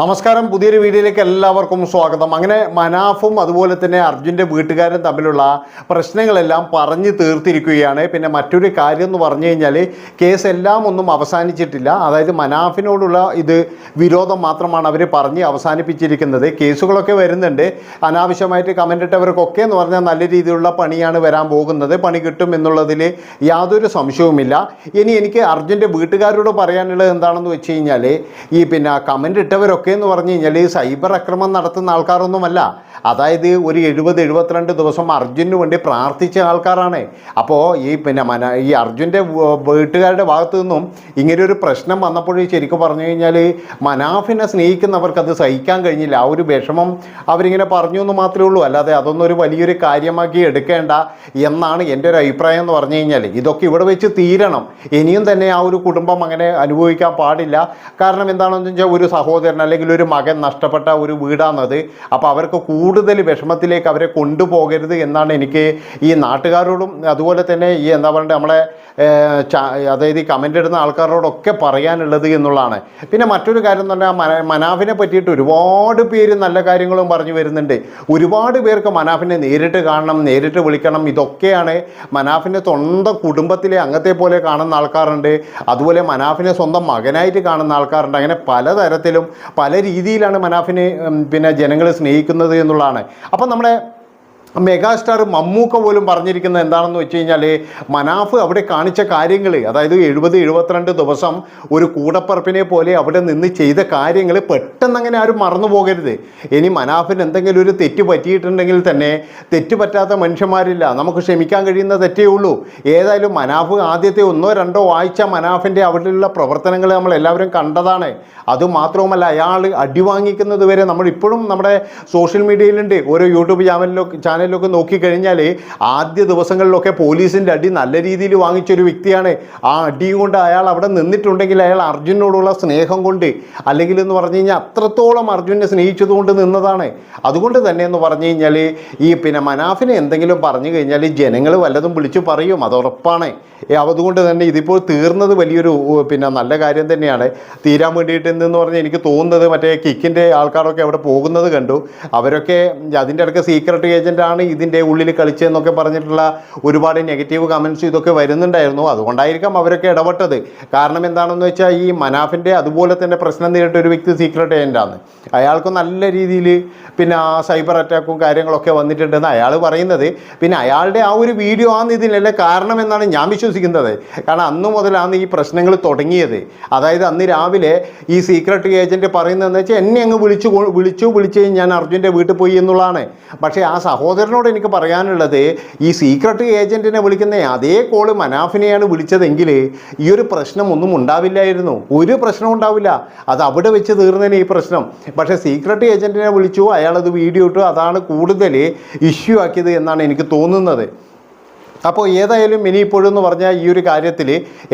നമസ്കാരം. പുതിയൊരു വീഡിയോയിലേക്ക് എല്ലാവർക്കും സ്വാഗതം. അങ്ങനെ മനാഫും അതുപോലെ തന്നെ അർജുന്റെ വീട്ടുകാരും തമ്മിലുള്ള പ്രശ്നങ്ങളെല്ലാം പറഞ്ഞു തീർത്തിരിക്കുകയാണ്. പിന്നെ മറ്റൊരു കാര്യം എന്ന് പറഞ്ഞു കഴിഞ്ഞാൽ കേസ് എല്ലാം ഒന്നും അവസാനിച്ചിട്ടില്ല. അതായത് മനാഫിനോടുള്ള ഇത് വിരോധം മാത്രമാണ് അവർ പറഞ്ഞ് അവസാനിപ്പിച്ചിരിക്കുന്നത്. കേസുകളൊക്കെ വരുന്നുണ്ട്. അനാവശ്യമായിട്ട് കമന്റ് ഇട്ടവർക്കൊക്കെ എന്ന് പറഞ്ഞാൽ നല്ല രീതിയിലുള്ള പണിയാണ് വരാൻ പോകുന്നത്. പണി കിട്ടും എന്നുള്ളതിൽ യാതൊരു സംശയവുമില്ല. ഇനി എനിക്ക് അർജുന്റെ വീട്ടുകാരോട് പറയാനുള്ളത് എന്താണെന്ന് വെച്ച് കഴിഞ്ഞാൽ ഈ പിന്നെ കമന്റ് ഇട്ടവരൊക്കെ എന്ന് പറഞ്ഞു കഴിഞ്ഞാൽ ഈ സൈബർ ആക്രമണം നടത്തുന്ന ആൾക്കാരൊന്നുമല്ല. അതായത് ഒരു എഴുപത് എഴുപത്തിരണ്ട് ദിവസം അർജുനു വേണ്ടി പ്രാർത്ഥിച്ച ആൾക്കാരാണ്. അപ്പോൾ ഈ പിന്നെ മന ഈ അർജുന്റെ വീട്ടുകാരുടെ ഭാഗത്തു നിന്നും ഇങ്ങനെ ഒരു പ്രശ്നം വന്നപ്പോൾ ശരിക്കും പറഞ്ഞു കഴിഞ്ഞാൽ മനാഫിനെ സ്നേഹിക്കുന്നവർക്ക് അത് സഹിക്കാൻ കഴിഞ്ഞില്ല. ആ ഒരു വിഷമം അവരിങ്ങനെ പറഞ്ഞു എന്ന് മാത്രമേ ഉള്ളൂ. അല്ലാതെ അതൊന്നും ഒരു വലിയൊരു കാര്യമാക്കി എടുക്കേണ്ട എന്നാണ് എന്റെ ഒരു അഭിപ്രായം എന്ന് പറഞ്ഞു കഴിഞ്ഞാൽ ഇതൊക്കെ ഇവിടെ വെച്ച് തീരണം. ഇനിയും തന്നെ ആ ഒരു കുടുംബം അങ്ങനെ അനുഭവിക്കാൻ പാടില്ല. കാരണം എന്താണെന്ന് വെച്ചാൽ ഒരു സഹോദരൻ അല്ലെങ്കിൽ ഒരു മകൻ നഷ്ടപ്പെട്ട ഒരു വീടാണത്. അപ്പോൾ അവർക്ക് കൂടുതൽ വിഷമത്തിലേക്ക് അവരെ കൊണ്ടുപോകരുത് എന്നാണ് എനിക്ക് ഈ നാട്ടുകാരോടും അതുപോലെ തന്നെ ഈ എന്താ പറയുക നമ്മളെ അതായത് ഈ കമന്റ് ഇടുന്ന ആൾക്കാരോടൊക്കെ പറയാനുള്ളത് എന്നുള്ളതാണ്. പിന്നെ മറ്റൊരു കാര്യം എന്ന് പറഞ്ഞാൽ മനാഫിനെ പറ്റിയിട്ട് ഒരുപാട് പേര് നല്ല കാര്യങ്ങളും പറഞ്ഞു വരുന്നുണ്ട്. ഒരുപാട് പേർക്ക് മനാഫിനെ നേരിട്ട് കാണണം നേരിട്ട് വിളിക്കണം. ഇതൊക്കെയാണ് മനാഫിന്റെ സ്വന്തം കുടുംബത്തിലെ അംഗത്തെ പോലെ കാണുന്ന ആൾക്കാരുണ്ട്. അതുപോലെ മനാഫിനെ സ്വന്തം മകനായിട്ട് കാണുന്ന ആൾക്കാരുണ്ട്. അങ്ങനെ പലതരത്തിലും പല രീതിയിലാണ് മനാഫിനെ പിന്നെ ജനങ്ങൾ സ്നേഹിക്കുന്നത് എന്നുള്ളതാണ് അപ്പം നമ്മുടെ മെഗാസ്റ്റാർ മമ്മൂക്ക പോലും പറഞ്ഞിരിക്കുന്നത് എന്താണെന്ന് വെച്ച് കഴിഞ്ഞാൽ മനാഫ് അവിടെ കാണിച്ച കാര്യങ്ങൾ അതായത് എഴുപത് എഴുപത്തിരണ്ട് ദിവസം ഒരു കൂടപ്പറപ്പിനെ പോലെ അവിടെ നിന്ന് ചെയ്ത കാര്യങ്ങൾ പെട്ടെന്ന് അങ്ങനെ ആരും മറന്നു പോകരുത്. ഇനി മനാഫിന് എന്തെങ്കിലും ഒരു തെറ്റ് പറ്റിയിട്ടുണ്ടെങ്കിൽ തന്നെ തെറ്റ് പറ്റാത്ത മനുഷ്യന്മാരില്ല. നമുക്ക് ക്ഷമിക്കാൻ കഴിയുന്ന തെറ്റേ ഉള്ളൂ. ഏതായാലും മനാഫ് ആദ്യത്തെ ഒന്നോ രണ്ടോ വായിച്ച മനാഫിന്റെ അവിടെയുള്ള പ്രവർത്തനങ്ങൾ നമ്മൾ എല്ലാവരും കണ്ടതാണ്. അതുമാത്രവുമല്ല അയാൾ അടിവാങ്ങിക്കുന്നത് വരെ നമ്മൾ ഇപ്പോഴും നമ്മുടെ സോഷ്യൽ മീഡിയയിലുണ്ട്. ഓരോ യൂട്യൂബ് ചാനലിലൊക്കെ ചാനലിലൊക്കെ നോക്കിക്കഴിഞ്ഞാൽ ആദ്യ ദിവസങ്ങളിലൊക്കെ പോലീസിന്റെ അടി നല്ല രീതിയിൽ വാങ്ങിച്ചൊരു വ്യക്തിയാണ്. ആ അടിയും കൊണ്ട് അയാൾ അവിടെ നിന്നിട്ടുണ്ടെങ്കിൽ അയാൾ അർജുനോടുള്ള സ്നേഹം കൊണ്ട് അല്ലെങ്കിൽ എന്ന് പറഞ്ഞു കഴിഞ്ഞാൽ അത്രത്തോളം അർജുനെ സ്നേഹിച്ചതുകൊണ്ട് നിന്നതാണ്. അതുകൊണ്ട് തന്നെ എന്ന് പറഞ്ഞു കഴിഞ്ഞാൽ ഈ പിന്നെ മനാഫിനെ എന്തെങ്കിലും പറഞ്ഞു കഴിഞ്ഞാൽ ജനങ്ങൾ വല്ലതും വിളിച്ചു പറയും. അത് ഉറപ്പാണ്. അതുകൊണ്ട് തന്നെ ഇതിപ്പോൾ തീർന്നത് വലിയൊരു പിന്നെ നല്ല കാര്യം തന്നെയാണ്. തീരാൻ വേണ്ടിയിട്ട് എന്ന് പറഞ്ഞാൽ എനിക്ക് തോന്നുന്നത് മറ്റേ കിക്കിന്റെ ആൾക്കാരൊക്കെ അവിടെ പോകുന്നത് കണ്ടു. അവരൊക്കെ അതിന്റെ ഇടയ്ക്ക് സീക്രട്ട് ഏജന്റാണ് ഇതിന്റെ ഉള്ളിൽ കളിച്ചതെന്നൊക്കെ പറഞ്ഞിട്ടുള്ള ഒരുപാട് നെഗറ്റീവ് കമൻസ് ഇതൊക്കെ വരുന്നുണ്ടായിരുന്നു. അതുകൊണ്ടായിരിക്കാം അവരൊക്കെ ഇടപെട്ടത്. കാരണം എന്താണെന്ന് വെച്ചാൽ ഈ മനാഫിന്റെ അതുപോലെ തന്നെ പ്രശ്നം നേരിട്ട ഒരു വ്യക്തി സീക്രട്ട് ഏജന്റാണ് അയാൾക്ക് നല്ല രീതിയിൽ പിന്നെ ആ സൈബർ അറ്റാക്കും കാര്യങ്ങളൊക്കെ വന്നിട്ടുണ്ടെന്ന് അയാൾ പറയുന്നത്. പിന്നെ അയാളുടെ ആ ഒരു വീഡിയോ ആണ് ഇതിനല്ലേ കാരണം എന്നാണ് ഞാൻ വിശ്വസിക്കുന്നത്. കാരണം അന്ന് മുതലാണ് ഈ പ്രശ്നങ്ങൾ തുടങ്ങിയത്. അതായത് അന്ന് രാവിലെ ഈ സീക്രട്ട് ഏജന്റ് പറയുന്നതെന്ന് വെച്ചാൽ എന്നെ അങ്ങ് വിളിച്ചു വിളിച്ചു വിളിച്ചു ഞാൻ അർജുന്റെ വീട്ടിൽ പോയി എന്നുള്ളതാണ്. പക്ഷേ ആ സഹോദരനോട് എനിക്ക് പറയാനുള്ളത് ഈ സീക്രട്ട് ഏജന്റിനെ വിളിക്കുന്ന അതേ കോൾ മനാഫിനെയാണ് വിളിച്ചതെങ്കിൽ ഈ ഒരു പ്രശ്നം ഒന്നും ഉണ്ടാവില്ലായിരുന്നു. ഒരു പ്രശ്നം ഉണ്ടാവില്ല. അത് അവിടെ വെച്ച് തീർന്നതിന് ഈ പ്രശ്നം. പക്ഷേ സീക്രട്ട് ഏജന്റിനെ വിളിച്ചു അയാളത് വീഡിയോ ഇട്ടു. അതാണ് കൂടുതൽ ഇഷ്യൂ ആക്കിയത് എന്നാണ് എനിക്ക് തോന്നുന്നത്. അപ്പോൾ ഏതായാലും ഇനിയിപ്പോഴും എന്ന് പറഞ്ഞാൽ ഈ ഒരു കാര്യത്തിൽ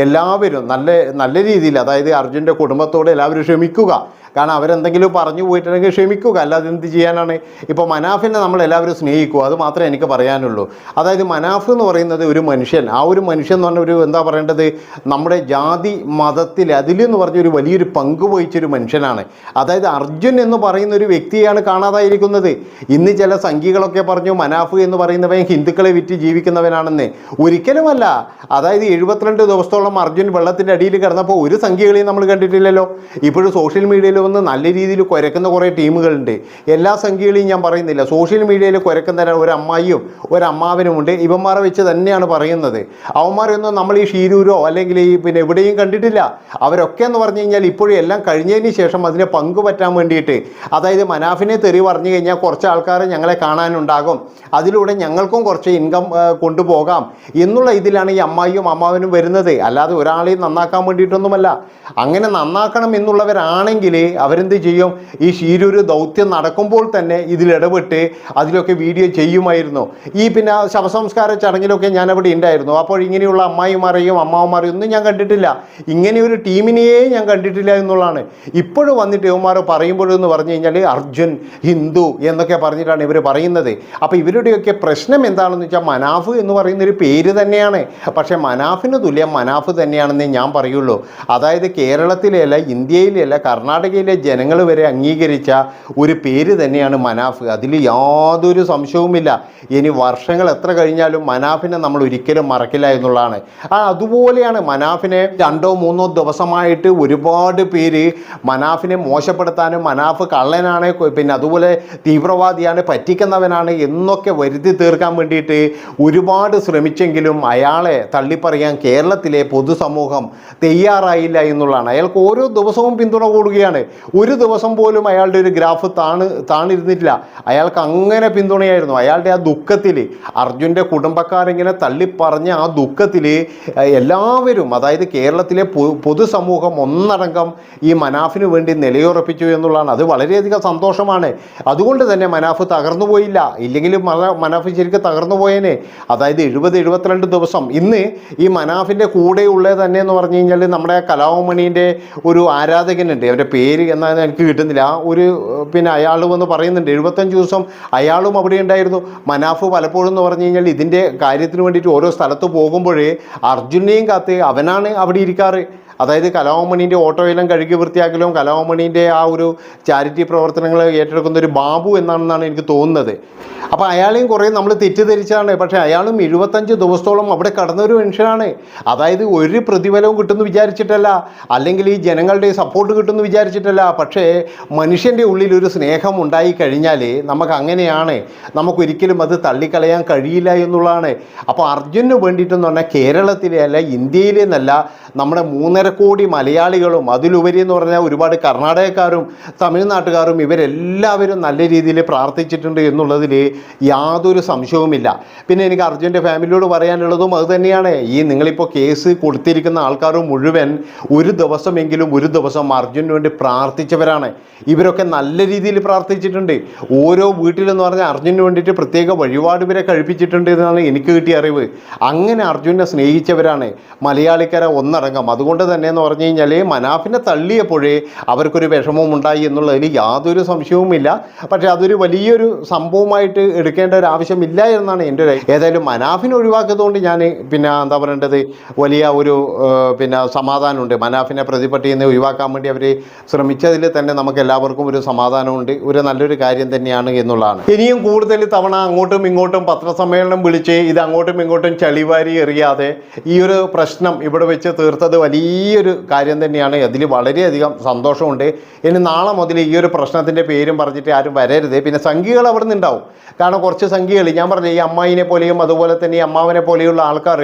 എല്ലാവരും നല്ല നല്ല രീതിയിൽ അതായത് അർജുന്റെ കുടുംബത്തോട് എല്ലാവരും ക്ഷമിക്കുക. കാരണം അവരെന്തെങ്കിലും പറഞ്ഞു പോയിട്ടുണ്ടെങ്കിൽ ക്ഷമിക്കുക. അല്ലാതെ എന്ത് ചെയ്യാനാണ്? ഇപ്പോൾ മനാഫിനെ നമ്മൾ എല്ലാവരും സ്നേഹിക്കുക. അത് മാത്രമേ എനിക്ക് പറയാനുള്ളൂ. അതായത് മനാഫ് എന്ന് പറയുന്നത് ഒരു മനുഷ്യൻ. ആ ഒരു മനുഷ്യൻ എന്ന് പറഞ്ഞ ഒരു എന്താ പറയേണ്ടത്? നമ്മുടെ ജാതി മതത്തിൽ അതിലെന്ന് പറഞ്ഞ ഒരു വലിയൊരു പങ്ക് വഹിച്ചൊരു മനുഷ്യനാണ്. അതായത് അർജുൻ എന്ന് പറയുന്ന ഒരു വ്യക്തിയാണ് കാണാതായിരിക്കുന്നത്. ഇന്ന് ചില സംഖ്യകളൊക്കെ പറഞ്ഞു മനാഫ് എന്ന് പറയുന്നവൻ ഹിന്ദുക്കളെ വിറ്റ് ജീവിക്കുന്നവനാണെന്ന്. ഒരിക്കലുമല്ല. അതായത് എഴുപത്തിരണ്ട് ദിവസത്തോളം അർജുൻ വെള്ളത്തിന്റെ അടിയിൽ കിടന്നപ്പോൾ ഒരു സംഖ്യകളെയും നമ്മൾ കണ്ടിട്ടില്ലല്ലോ. ഇപ്പോഴും സോഷ്യൽ മീഡിയയിൽ വന്ന് നല്ല രീതിയിൽ കുരക്കുന്ന കുറേ ടീമുകളുണ്ട്. എല്ലാ സംഖ്യകളെയും ഞാൻ പറയുന്നില്ല. സോഷ്യൽ മീഡിയയിൽ കുരക്കുന്ന ഒരു അമ്മായിയും ഒരു അമ്മാവനുമുണ്ട്. ഇവന്മാരെ വെച്ച് തന്നെയാണ് പറയുന്നത്. അവന്മാരൊന്നും നമ്മൾ ഈ ഷീരൂരോ അല്ലെങ്കിൽ ഈ പിന്നെ എവിടെയും കണ്ടിട്ടില്ല. അവരൊക്കെ എന്ന് പറഞ്ഞു കഴിഞ്ഞാൽ ഇപ്പോഴും എല്ലാം കഴിഞ്ഞതിന് ശേഷം അതിനെ പങ്കുപറ്റാൻ വേണ്ടിയിട്ട്. അതായത് മനാഫിനെ തെറി പറഞ്ഞു കഴിഞ്ഞാൽ കുറച്ച് ആൾക്കാർ ഞങ്ങളെ കാണാനുണ്ടാകും. അതിലൂടെ ഞങ്ങൾക്കും കുറച്ച് ഇൻകം കൊണ്ടുപോകാം എന്നുള്ള ഇതിലാണ് ഈ അമ്മായിയും അമ്മാവനും വരുന്നത്. അല്ലാതെ ഒരാളെയും നന്നാക്കാൻ വേണ്ടിയിട്ടൊന്നുമല്ല. അങ്ങനെ നന്നാക്കണം എന്നുള്ളവരാണെങ്കിൽ അവരെന്ത് ചെയ്യും? ഈ ശീരൂര് ദൗത്യം നടക്കുമ്പോൾ തന്നെ ഇതിലിടപെട്ട് അതിലൊക്കെ വീഡിയോ ചെയ്യുമായിരുന്നു. ഈ പിന്നെ ശവസംസ്കാര ചടങ്ങിലൊക്കെ ഞാൻ അവിടെ ഉണ്ടായിരുന്നു. അപ്പോൾ ഇങ്ങനെയുള്ള അമ്മായിമാരെയും അമ്മാവന്മാരെയും ഒന്നും ഞാൻ കണ്ടിട്ടില്ല. ഇങ്ങനെ ഒരു ടീമിനെയേ ഞാൻ കണ്ടിട്ടില്ല എന്നുള്ളതാണ്. ഇപ്പോഴും വന്നിട്ട് ഇവന്മാർ പറയുമ്പോഴെന്ന് പറഞ്ഞു കഴിഞ്ഞാൽ അർജുൻ ഹിന്ദു എന്നൊക്കെ പറഞ്ഞിട്ടാണ് ഇവർ പറയുന്നത്. അപ്പോൾ ഇവരുടെയൊക്കെ പ്രശ്നം എന്താണെന്ന് വെച്ചാൽ മനാഫ് എന്ന് പറയുന്ന ഒരു പേര് തന്നെയാണ്. പക്ഷേ മനാഫിന് തുല്യം മനാഫ് തന്നെയാണെന്ന് ഞാൻ പറയുള്ളൂ. അതായത് കേരളത്തിലെ അല്ല ഇന്ത്യയിലെ മലയാളിയിലെ ജനങ്ങൾ വരെ അംഗീകരിച്ച ഒരു പേര് തന്നെയാണ് മനാഫ്. അതിൽ യാതൊരു സംശയവുമില്ല. ഇനി വർഷങ്ങൾ എത്ര കഴിഞ്ഞാലും മനാഫിനെ നമ്മൾ ഒരിക്കലും മറക്കില്ല എന്നുള്ളതാണ്. ആ അതുപോലെയാണ് മനാഫിനെ രണ്ടോ മൂന്നോ ദിവസമായിട്ട് ഒരുപാട് പേര് മനാഫിനെ മോശപ്പെടുത്താനും മനാഫ് കള്ളനാണ് പിന്നെ അതുപോലെ തീവ്രവാദിയാണ് പറ്റിക്കുന്നവനാണ് എന്നൊക്കെ വരുത്തി തീർക്കാൻ വേണ്ടിയിട്ട് ഒരുപാട് ശ്രമിച്ചെങ്കിലും അയാളെ തള്ളിപ്പറയാൻ കേരളത്തിലെ പൊതുസമൂഹം തയ്യാറായില്ല എന്നുള്ളതാണ്. അയാൾക്ക് ഓരോ ദിവസവും പിന്തുണ കൂടുകയാണ്. ഒരു ദിവസം പോലും അയാളുടെ ഒരു ഗ്രാഫ് താണ് താണിരുന്നിട്ടില്ല. അയാൾക്ക് അങ്ങനെ പിന്തുണയായിരുന്നു. അയാളുടെ ആ ദുഃഖത്തിൽ അർജുന്റെ കുടുംബക്കാരിങ്ങനെ തള്ളിപ്പറഞ്ഞ ആ ദുഃഖത്തിൽ എല്ലാവരും അതായത് കേരളത്തിലെ പൊതുസമൂഹം ഒന്നടങ്കം ഈ മനാഫിന് വേണ്ടി നിലയുറപ്പിച്ചു എന്നുള്ളതാണ്. അത് വളരെയധികം സന്തോഷമാണ്. അതുകൊണ്ട് തന്നെ മനാഫ് തകർന്നു പോയില്ല. ഇല്ലെങ്കിൽ മന- മനാഫ് ശരിക്കും തകർന്നു പോയേനെ. അതായത് എഴുപത് എഴുപത്തിരണ്ട് ദിവസം. ഇന്ന് ഈ മനാഫിന്റെ കൂടെയുള്ളത് തന്നെ എന്ന് പറഞ്ഞു കഴിഞ്ഞാൽ നമ്മുടെ കലാമണീന്റെ ഒരു ആരാധകനുണ്ട്. അവരുടെ പേര് എന്നാൽ എനിക്ക് കിട്ടുന്നില്ല. ആ ഒരു പിന്നെ അയാൾ വന്ന് പറയുന്നുണ്ട് എഴുപത്തഞ്ച് ദിവസം അയാളും അവിടെ ഉണ്ടായിരുന്നു. മനാഫ് പലപ്പോഴും എന്ന് പറഞ്ഞു കഴിഞ്ഞാൽ ഇതിന്റെ കാര്യത്തിന് വേണ്ടിയിട്ട് ഓരോ സ്ഥലത്ത് പോകുമ്പോഴേ അർജുനെയും കാത്ത് അവനാണ് അവിടെ ഇരിക്കാറ്. അതായത് കലാമണീന്റെ ഓട്ടോയെല്ലാം കഴുകി വൃത്തിയാക്കലും കലാമണീന്റെ ആ ഒരു ചാരിറ്റി പ്രവർത്തനങ്ങൾ ഏറ്റെടുക്കുന്ന ഒരു ബാബു എന്നാണെന്നാണ് എനിക്ക് തോന്നുന്നത്. അപ്പോൾ അയാളെയും കുറേ നമ്മൾ തെറ്റിദ്ധരിച്ചാണ്. പക്ഷേ അയാളും എഴുപത്തഞ്ച് ദിവസത്തോളം അവിടെ കടന്നൊരു മനുഷ്യനാണ്. അതായത് ഒരു പ്രതിഫലവും കിട്ടുമെന്ന് വിചാരിച്ചിട്ടല്ല. അല്ലെങ്കിൽ ഈ ജനങ്ങളുടെ സപ്പോർട്ട് കിട്ടുമെന്ന് വിചാരിച്ചിട്ടല്ല. പക്ഷേ മനുഷ്യന്റെ ഉള്ളിൽ ഒരു സ്നേഹം ഉണ്ടായി കഴിഞ്ഞാൽ നമുക്ക് അങ്ങനെയാണ്. നമുക്കൊരിക്കലും അത് തള്ളിക്കളയാൻ കഴിയില്ല എന്നുള്ളതാണ്. അപ്പോൾ അർജുന് വേണ്ടിയിട്ടെന്ന് പറഞ്ഞാൽ കേരളത്തിലെ അല്ല ഇന്ത്യയിലെന്നല്ല നമ്മുടെ മൂന്നര കോടി മലയാളികളും അതിലുപരി എന്ന് പറഞ്ഞാൽ ഒരുപാട് കർണാടകക്കാരും തമിഴ്നാട്ടുകാരും ഇവരെല്ലാവരും നല്ല രീതിയിൽ പ്രാർത്ഥിച്ചിട്ടുണ്ട് എന്നുള്ളതിൽ യാതൊരു സംശയവുമില്ല. പിന്നെ എനിക്ക് അർജുന്റെ ഫാമിലിയോട് പറയാനുള്ളതും അത് തന്നെയാണ്. ഈ നിങ്ങളിപ്പോൾ കേസ് കൊടുത്തിരിക്കുന്ന ആൾക്കാർ മുഴുവൻ ഒരു ദിവസമെങ്കിലും ഒരു ദിവസം അർജുന് വേണ്ടി പ്രാർത്ഥിച്ചവരാണ്. ഇവരൊക്കെ നല്ല രീതിയിൽ പ്രാർത്ഥിച്ചിട്ടുണ്ട്. ഓരോ വീട്ടിലെന്ന് പറഞ്ഞാൽ അർജുന് വേണ്ടിയിട്ട് പ്രത്യേക വഴിപാട് ഇവരെ കഴിപ്പിച്ചിട്ടുണ്ട് എന്നാണ് എനിക്ക് കിട്ടിയ അറിവ്. അങ്ങനെ അർജുനെ സ്നേഹിച്ചവരാണ് മലയാളിക്കാരെ ഒന്നടങ്കം. അതുകൊണ്ട് എന്ന് പറഞ്ഞു കഴിഞ്ഞാൽ മനാഫിനെ തള്ളിയപ്പോഴേ അവർക്കൊരു വിഷമവും ഉണ്ടായി എന്നുള്ളതിൽ യാതൊരു സംശയവുമില്ല. പക്ഷേ അതൊരു വലിയൊരു സംഭവമായിട്ട് എടുക്കേണ്ട ഒരു ആവശ്യമില്ല എന്നാണ് എന്റെ ഒരു ഏതായാലും മനാഫിനെ ഒഴിവാക്കിയതുകൊണ്ട് ഞാൻ പിന്നെ എന്താ പറയേണ്ടത്? വലിയ ഒരു പിന്നെ സമാധാനമുണ്ട്. മനാഫിനെ പ്രതിപട്ടിയിൽ നിന്ന് ഒഴിവാക്കാൻ വേണ്ടി അവർ ശ്രമിച്ചതിൽ തന്നെ നമുക്ക് എല്ലാവർക്കും ഒരു സമാധാനമുണ്ട്. ഒരു നല്ലൊരു കാര്യം തന്നെയാണ് എന്നുള്ളതാണ്. ഇനിയും കൂടുതൽ തവണ അങ്ങോട്ടും ഇങ്ങോട്ടും പത്രസമ്മേളനം വിളിച്ച് ഇത് അങ്ങോട്ടും ഇങ്ങോട്ടും ചളിവാരി എറിയാതെ ഈ ഒരു പ്രശ്നം ഇവിടെ വെച്ച് തീർത്തത് വലിയൊരു കാര്യം തന്നെയാണ്. അതിൽ വളരെയധികം സന്തോഷമുണ്ട്. ഇനി നാളെ മുതൽ ഈ ഒരു പ്രശ്നത്തിന്റെ പേരും പറഞ്ഞിട്ട് ആരും വരരുത്. പിന്നെ സംഖ്യകൾ അവിടെ നിന്നുണ്ടാവും. കാരണം കുറച്ച് സംഖ്യകൾ ഞാൻ പറഞ്ഞു ഈ അമ്മായിനെ പോലെയും അതുപോലെ തന്നെ ഈ അമ്മാവനെ പോലെയുള്ള ആൾക്കാർ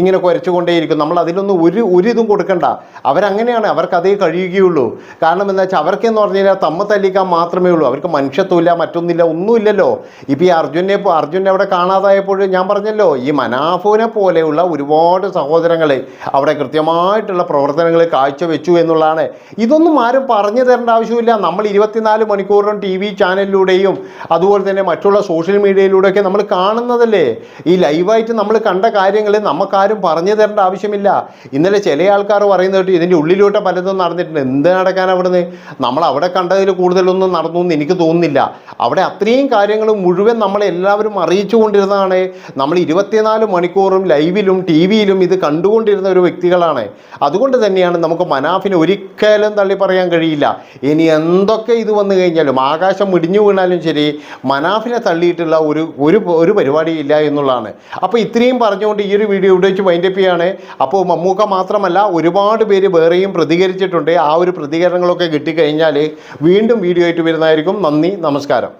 ഇങ്ങനെ കുരച്ചുകൊണ്ടേയിരിക്കും. നമ്മൾ അതിലൊന്നും ഒരു ഒരു ഇതും കൊടുക്കണ്ട. അവരങ്ങനെയാണ്. അവർക്ക് അതേ കഴിയുകയുള്ളൂ. കാരണം എന്താ വെച്ചാൽ അവർക്കെന്ന് പറഞ്ഞു കഴിഞ്ഞാൽ തമ്മ തല്ലിക്കാൻ മാത്രമേ ഉള്ളൂ. അവർക്ക് മനുഷ്യത്വമില്ല മറ്റൊന്നില്ല ഒന്നുമില്ലല്ലോ. ഇപ്പോൾ ഈ അർജുനെ അർജുനെ അവിടെ കാണാതായപ്പോൾ ഞാൻ പറഞ്ഞല്ലോ ഈ മനാഫുവിനെ പോലെയുള്ള ഒരുപാട് സഹോദരങ്ങൾ അവിടെ കൃത്യമായിട്ടുള്ള പ്രവർത്തനങ്ങൾ കാഴ്ചവെച്ചു എന്നുള്ളതാണ്. ഇതൊന്നും ആരും പറഞ്ഞു തരേണ്ട ആവശ്യമില്ല. നമ്മൾ ഇരുപത്തിനാല് മണിക്കൂറും ടി വി ചാനലിലൂടെയും അതുപോലെ തന്നെ മറ്റുള്ള സോഷ്യൽ മീഡിയയിലൂടെയൊക്കെ നമ്മൾ കാണുന്നതല്ലേ? ഈ ലൈവായിട്ട് നമ്മൾ കണ്ട കാര്യങ്ങൾ നമുക്കാരും പറഞ്ഞു തരേണ്ട ആവശ്യമില്ല. ഇന്നലെ ചില ആൾക്കാർ പറയുന്നത് ഇതിന്റെ ഉള്ളിലോട്ട് പലതും നടന്നിട്ടുണ്ട്. എന്ത് നടക്കാൻ അവിടുന്ന്? നമ്മൾ അവിടെ കണ്ടതിൽ കൂടുതലൊന്നും നടന്നു എന്ന് എനിക്ക് തോന്നുന്നില്ല. അവിടെ അത്രയും കാര്യങ്ങൾ മുഴുവൻ നമ്മളെല്ലാവരും അറിയിച്ചു കൊണ്ടിരുന്നതാണ്. നമ്മൾ ഇരുപത്തിനാല് മണിക്കൂറും ലൈവിലും ടി വിയിലും ഇത് കണ്ടുകൊണ്ടിരുന്ന ഒരു വ്യക്തികളാണ്. അതുകൊണ്ട് തന്നെയാണ് നമുക്ക് മനാഫിനെ ഒരിക്കലും തള്ളി പറയാൻ കഴിയില്ല. ഇനി എന്തൊക്കെ ഇത് വന്നു കഴിഞ്ഞാലും ആകാശം ഇടിഞ്ഞു വീണാലും ശരി മനാഫിനെ തള്ളിയിട്ടുള്ള ഒരു ഒരു ഒരു പരിപാടിയില്ല എന്നുള്ളതാണ്. അപ്പോൾ ഇത്രയും പറഞ്ഞുകൊണ്ട് ഈ ഒരു വീഡിയോ ഇവിടെ വെച്ച് വൈൻഡപ്പ് ചെയ്യാണ്. അപ്പോൾ മമ്മൂക്ക മാത്രമല്ല ഒരുപാട് പേര് വേറെയും പ്രതികരിച്ചിട്ടുണ്ട്. ആ ഒരു പ്രതികരണങ്ങളൊക്കെ കിട്ടിക്കഴിഞ്ഞാൽ വീണ്ടും വീഡിയോ ആയിട്ട് വരുന്നതായിരിക്കും. നന്ദി നമസ്കാരം.